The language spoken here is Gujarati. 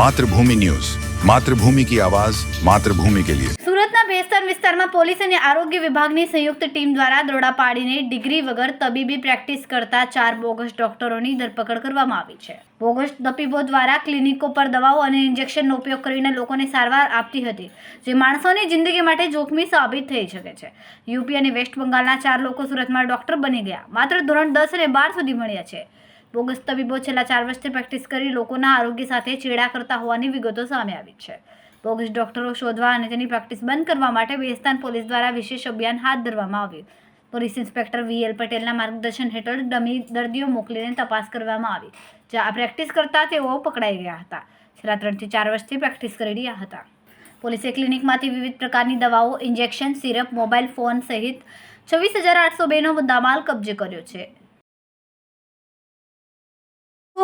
માતૃભૂમિ ન્યૂઝ. માતૃભૂમિ કી આવાજ, માતૃભૂમિ કે લિયે. સુરતના ભેસ્તર વિસ્તારમાં પોલીસ અને આરોગ્ય વિભાગની સંયુક્ત ટીમ દ્વારા દોડા પાડીને ડિગ્રી વગર તબીબી પ્રેક્ટિસ કરતા ચાર બોગસ ડોક્ટરોની ધરપકડ કરવામાં આવી છે. બોગસ તબીબો દ્વારા ક્લિનિકો પર દવાઓ અને ઇન્જેક્શનનો ઉપયોગ કરીને લોકોને સારવાર આપતી હતી, જે માણસોની જિંદગી માટે જોખમી સાબિત થઈ શકે છે. યુપી અને વેસ્ટ બંગાળના ચાર લોકો સુરતમાં ડોક્ટર બની ગયા. માત્ર ધોરણ દસ અને બાર સુધી મળ્યા છે. બોગસ તબીબો છેલ્લા ચાર વર્ષથી પ્રેક્ટિસ કરી લોકોના આરોગ્ય સાથે ચેડા કરતા હોવાની વિગતો સામે આવી છે. બોગસ ડોક્ટરો શોધવા અને તેની પ્રેક્ટિસ બંધ કરવા માટે બેસ્તાન પોલીસ દ્વારા વિશેષ અભિયાન હાથ ધરવામાં આવ્યું. પોલીસ ઇન્સ્પેક્ટર વી એલ પટેલના માર્ગદર્શન હેઠળ ડમી દર્દીઓ મોકલીને તપાસ કરવામાં આવી, જ્યાં પ્રેક્ટિસ કરતા તેઓ પકડાઈ ગયા હતા. છેલ્લા ત્રણથી ચાર વર્ષથી પ્રેક્ટિસ કરી રહ્યા હતા. પોલીસે ક્લિનિકમાંથી વિવિધ પ્રકારની દવાઓ, ઇન્જેક્શન, સિરપ, મોબાઈલ ફોન સહિત છવ્વીસ હજાર આઠસો બેનો મુદ્દામાલ કબજે કર્યો છે.